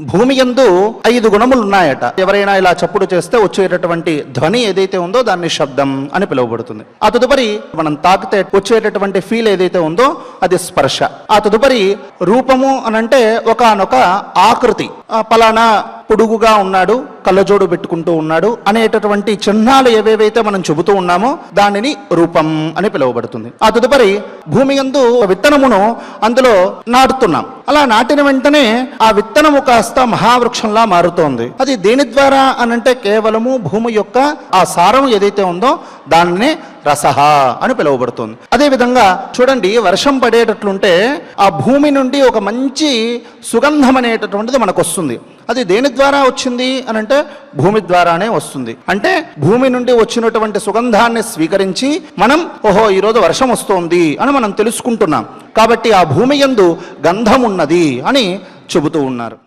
భూమి యందు ఐదు గుణములు ఉన్నాయట ఎవరైనా ఇలా చప్పుడు చేస్తే వచ్చేటటువంటి ధ్వని ఏదైతే ఉందో దాన్ని శబ్దం అని పిలువబడుతుంది. ఆ తదుపరి మనం తాకితే వచ్చేటటువంటి ఫీల్ ఏదైతే ఉందో అది స్పర్శ. ఆ తదుపరి రూపము అనంటే ఒకనొక ఆకృతి. పలానా పొడుగుగా ఉన్నాడు కళ్ళజోడు పెట్టుకుంటూ ఉన్నాడు అనేటటువంటి చిహ్నాలు ఏవేవైతే మనం చెబుతూ ఉన్నామో దానిని రూపం అని పిలువబడుతుంది. ఆ తదుపరి భూమి యందు విత్తనమును అందులో నాటుతున్నాం. అలా నాటిన వెంటనే ఆ విత్తనము కాస్త మహావృక్షంలా మారుతోంది. అది దేని ద్వారా అనంటే కేవలము భూమి యొక్క ఆ సారం ఏదైతే ఉందో దాన్నే రసహ అని పిలువబడుతుంది. అదే విధంగా చూడండి వర్షం పడేటట్లుంటే ఆ భూమి నుండి ఒక మంచి సుగంధం అనేటటువంటిది మనకు వస్తుంది అది దేని ద్వారా వచ్చింది అని అంటే భూమి ద్వారానే వస్తుంది. అంటే భూమి నుండి వచ్చినటువంటి సుగంధాన్ని స్వీకరించి మనం ఓహో ఈరోజు వర్షం వస్తోంది అని మనం తెలుసుకుంటున్నాం. కాబట్టి ఆ భూమి యందు గంధం ఉన్నది అని చెబుతూ ఉన్నారు.